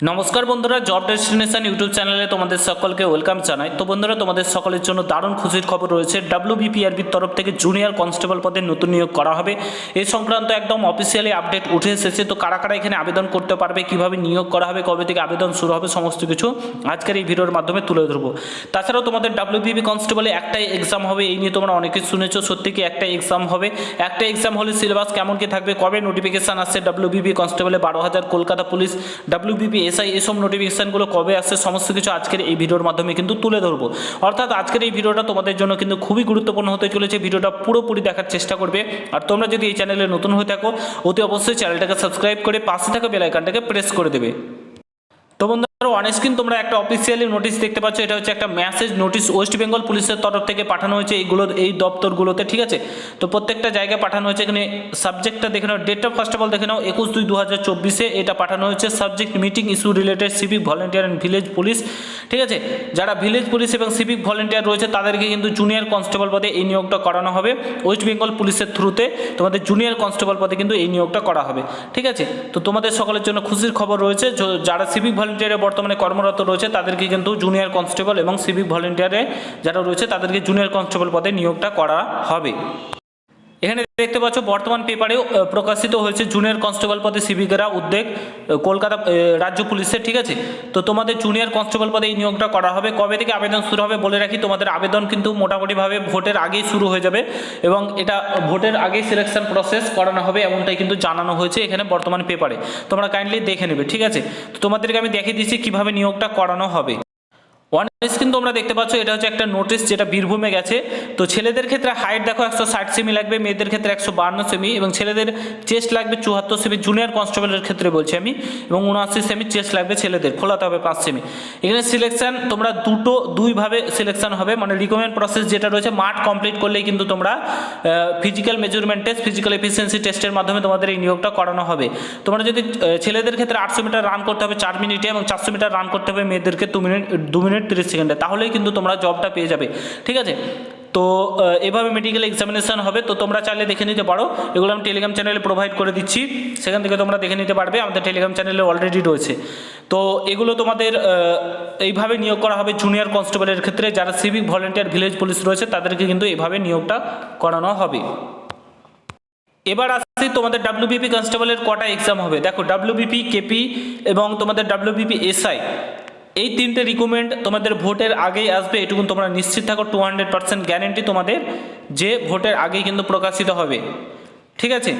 নমস্কার বন্ধুরা job destination YouTube চ্যানেলে তোমাদের সকলকে ওয়েলকাম জানাই। তো বন্ধুরা, তোমাদের সকলের জন্য দারুণ খুশির খবর রয়েছে। ডাব্লিউবিপিআরবির তরফ থেকে জুনিয়র কনস্টেবল পদে নতুন নিয়োগ করা হবে। এ সংক্রান্ত একদম অফিসিয়ালি আপডেট উঠে এসেছে। তো কারা কারা এখানে আবেদন করতে পারবে, কীভাবে নিয়োগ করা হবে, কবে থেকে আবেদন শুরু হবে, সমস্ত কিছু আজকের এই ভিডিওর মাধ্যমে তুলে ধরবো। তাছাড়াও তোমাদের ডাব্লিউবিপি কনস্টেবলে একটাই এক্সাম হবে, এই নিয়ে তোমরা অনেকে শুনেছো, সত্যি কি একটাই এক্সাম হবে? একটা এক্সাম হলে সিলেবাস কেমন কি থাকবে, কবে নোটিফিকেশান আসছে? ডাব্লিউবিপি কনস্টেবলে বারো হাজার, কলকাতা পুলিশ ডাব্লিউবিপি এসআই এসব নোটিফিকেশানগুলো কবে আসছে, সমস্ত কিছু আজকের এই ভিডিওর মাধ্যমে কিন্তু তুলে ধরবো। অর্থাৎ আজকের এই ভিডিওটা তোমাদের জন্য কিন্তু খুবই গুরুত্বপূর্ণ হতে চলেছে, ভিডিওটা পুরোপুরি দেখার চেষ্টা করবে। আর তোমরা যদি এই চ্যানেলে নতুন হয়ে থাকো, অতি অবশ্যই চ্যানেলটাকে সাবস্ক্রাইব করে পাশে থাকা বেলাইকানটাকে প্রেস করে দেবে। তো বন্ধুরা অন স্ক্রিন তোমরা একটা অফিসিয়ালি নোটিশ দেখতে পাচ্ছ, এটা হচ্ছে একটা মেসেজ নোটিশ ওয়েস্ট বেঙ্গল পুলিশের তরফ থেকে পাঠানো হয়েছে এইগুলোর এই দপ্তরগুলোতে, ঠিক আছে? তো প্রত্যেকটা জায়গায় পাঠানো হয়েছে, এখানে সাবজেক্টটা দেখে নাও date of first of all দেখে নাও, একুশ দুই দু হাজার চব্বিশে এটা পাঠানো হয়েছে subject meeting issue related civic volunteer and village police ঠিক আছে? যারা ভিলেজ পুলিশ এবং সিভিক ভলেন্টিয়ার রয়েছে, তাদেরকে কিন্তু জুনিয়র কনস্টেবল পদে এই নিয়োগটা করানো হবে। ওয়েস্ট বেঙ্গল পুলিশের থ্রুতে তোমাদের জুনিয়র কনস্টেবল পদে কিন্তু এই নিয়োগটা করা হবে। ঠিক আছে? তো তোমাদের সকলের জন্য খুশির খবর রয়েছে যারা সিভিক ভলেন্টিয়ারে বর্তমানে কর্মরত রয়েছে, তাদেরকে কিন্তু জুনিয়র কনস্টেবল এবং সিভিক ভলেন্টিয়ারে যারা রয়েছে, তাদেরকে জুনিয়র কনস্টেবল পদে নিয়োগটা করা হবে। এখানে দেখতে পাচ্ছ, বর্তমান পেপারেও প্রকাশিত হয়েছে জুনিয়র কনস্টেবল পদে সিভিকেরা উদ্যোগ কলকাতা রাজ্য পুলিশের, ঠিক আছে? তো তোমাদের জুনিয়র কনস্টেবল পদে এই নিয়োগটা করা হবে। কবে থেকে আবেদন শুরু হবে বলে রাখি, তোমাদের আবেদন কিন্তু মোটামুটিভাবে ভোটের আগেই শুরু হয়ে যাবে এবং এটা ভোটের আগেই সিলেকশন প্রসেস করানো হবে, এমনটাই কিন্তু জানানো হয়েছে এখানে বর্তমান পেপারে তোমরা কাইন্ডলি দেখে নেবে, ঠিক আছে? তো তোমাদেরকে আমি দেখিয়ে দিচ্ছি কীভাবে নিয়োগটা করানো হবে। স্ক্রিন তোমরা দেখতে পাচ্ছ, এটা হচ্ছে একটা নোটিশ যেটা বীরভূমে গেছে। তো ছেলেদের ক্ষেত্রে হাইট দেখো, একশো ষাট সেমি লাগবে, মেয়েদের ক্ষেত্রে একশো বান্ন সেমি এবং ছেলেদের চেস্ট লাগবে চুয়াত্তর সেমি জুনিয়র কনস্টেবলের ক্ষেত্রে বলছি আমি, এবং উনআশি সেমি চেস্ট লাগবে ছেলেদের খোলাতে হবে পাঁচ সেমি এখানে সিলেকশন তোমরা দুটো, দুইভাবে সিলেকশন হবে মানে রিকমেন্ড প্রসেস যেটা রয়েছে, মাঠ কমপ্লিট করলেই কিন্তু তোমরা physical measurement test physical efficiency টেস্টের মাধ্যমে তোমাদের এই নিয়োগটা করানো হবে। তোমরা যদি ছেলেদের ক্ষেত্রে আটশো মিটার রান করতে হবে চার মিনিটে এবং চারশো মিটার রান করতে হবে মেয়েদেরকে দু মিনিট দু মিনিট তিরিশ সেকেন্ডে তাহলেই কিন্তু তোমরা জবটা পেয়ে যাবে। ঠিক আছে? তো এভাবে মেডিকেল এক্সামিনেশন হবে, তো তোমরা চাইলে দেখে নিতে পারো। এগুলো আমি টেলিগ্রাম চ্যানেলে প্রোভাইড করে দিচ্ছি। সেখান থেকে তোমরা দেখে নিতে পারবে, আমাদের টেলিগ্রাম চ্যানেলে অলরেডি রয়েছে। তো, এগুলো তোমাদের এইভাবে নিয়োগ করা হবে জুনিয়র কনস্টেবলের ক্ষেত্রে। যারা সিভিক ভলেন্টিয়ার ভিলেজ পুলিশ রয়েছে, তাদেরকে কিন্তু এইভাবে নিয়োগটা করানো হবে। এবার আসছি, তোমাদের ডাব্লিউবিপি কনস্টেবলের কটা এক্সাম হবে। দেখো ডাব্লিউবিপি কেপি এবং তোমাদের ডাব্লিউবিপি এসআই এই তিনটে রিকমেন্ড তোমাদের ভোটের আগেই আসবে, এটুকু তোমরা নিশ্চিত থাকো টু হান্ড্রেড পার্সেন্ট গ্যারেন্টি তোমাদের যে ভোটের আগেই কিন্তু প্রকাশিত হবে। ঠিক আছে?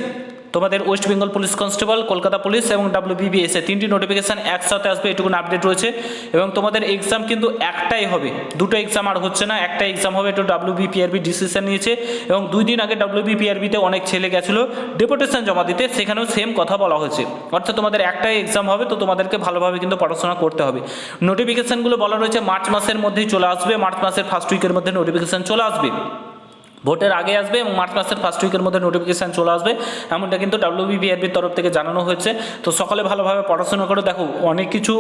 তোমাদের West Bengal police constable, Kolkata police এবং ডাব্লিউবিবিএসএ তিনটি নোটিফিকেশান একসাথে আসবে এটুকুন আপডেট রয়েছে। এবং তোমাদের এক্সাম কিন্তু একটাই হবে। দুটো এক্সাম আর হচ্ছে না, একটা এক্সাম হবে একটু ডাব্লিউবিপিআরবি ডিসিশন নিয়েছে এবং দুই দিন আগে ডাব্লিউবিপিআরবিতে অনেক ছেলে গেছিল ডেপুটেশন জমা দিতে, সেখানেও সেম কথা বলা হয়েছে। অর্থাৎ তোমাদের একটাই এক্সাম হবে, তো তোমাদেরকে ভালোভাবে কিন্তু পড়াশোনা করতে হবে। নোটিফিকেশানগুলো বলা রয়েছে, মার্চ মাসের মধ্যেই চলে আসবে, মার্চ মাসের ফার্স্ট উইকের মধ্যে নোটিফিকেশান চলে আসবে। ভোটের আগে আসবে এবং মার্চ মাসের ফার্স্ট উইকের মধ্যে নোটিফিকেশান চলে আসবে। এমনটা কিন্তু ডাব্লিউবিপিআরবির তরফ থেকে জানানো হয়েছে। তো সকালে ভালোভাবে পড়াশোনা করে। দেখো, অনেক কিছু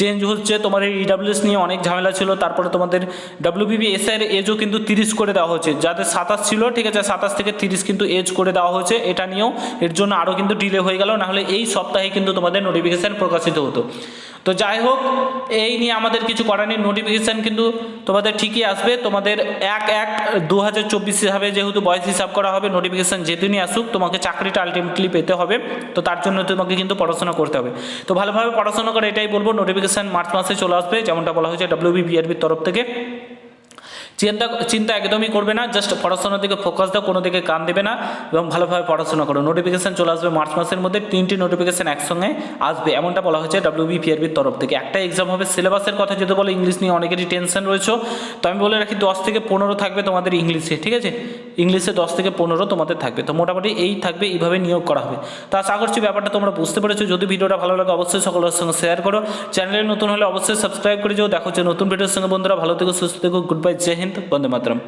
চেঞ্জ হচ্ছে। তোমার এই ইডাব্লিউএস নিয়ে অনেক ঝামেলা ছিল। তারপরে তোমাদের ডাব্লিউবিপি এসআইয়ের এজও কিন্তু তিরিশ করে দেওয়া হয়েছে। যাদের সাতাশ ছিল, ঠিক আছে, সাতাশ থেকে তিরিশ কিন্তু এজ করে দেওয়া হয়েছে। এটা নিয়েও এর জন্য আরও কিন্তু ডিলে হয়ে গেল। নাহলে এই সপ্তাহে কিন্তু তোমাদের নোটিফিকেশান প্রকাশিত হতো। তো যাই হোক, এই নিয়ে আমাদের কিছু করার নেই নোটিফিকেশান কিন্তু তোমাদের ঠিকই আসবে। তোমাদের এক এক দু হাজার চব্বিশ হিসাবে যেহেতু বয়স হিসাব করা হবে নোটিফিকেশান যেদিনই আসুক, তোমাকে চাকরিটা আলটিমেটলি পেতে হবে। তো তার জন্য তোমাকে কিন্তু পড়াশোনা করতে হবে। তো ভালোভাবে পড়াশোনা করে এটাই বলব নোটিফিকেশান মার্চ মাসে চলে আসবে, যেমনটা বলা হয়েছে ডাব্লিউবিপিআরবির তরফ থেকে। চিন্তা চিন্তা একদমই করবে না জাস্ট পড়াশোনার দিকে ফোকাস দাও, কোনো দিকে কান দেবে না এবং ভালোভাবে পড়াশোনা করো। নোটিফিকেশান চলে আসবে মার্চ মাসের মধ্যে, তিনটি নোটিফিকেশান একসঙ্গে আসবে, এমনটা বলা হয়েছে ডাব্লিউবিপিআরবির তরফ থেকে। একটা এক্সাম হবে সিলেবাসের কথা যদি বলো ইংলিশ নিয়ে অনেকেরই টেনশন রয়েছে। তো আমি বলে রাখি, দশ থেকে পনেরো থাকবে তোমাদের ইংলিশে ঠিক আছে? ইংলিশে দশ থেকে পনেরো তোমাদের থাকবে। তো মোটামুটি এই থাকবে, এইভাবে নিয়োগ করা হবে। তো আশা করছি ব্যাপারটা তোমরা বুঝতে পেরেছ। যদি ভিডিওটা ভালো লাগে, অবশ্যই সকলের সঙ্গে শেয়ার করো। চ্যানেলে নতুন হলে অবশ্যই সাবস্ক্রাইব করে যাও। দেখো যে নতুন ভিডিওর সঙ্গে। বন্ধুরা, ভালো থেকো, সুস্থ থেকো গুড বাই জয় হিন্দ। కొంతమంది మాత్రం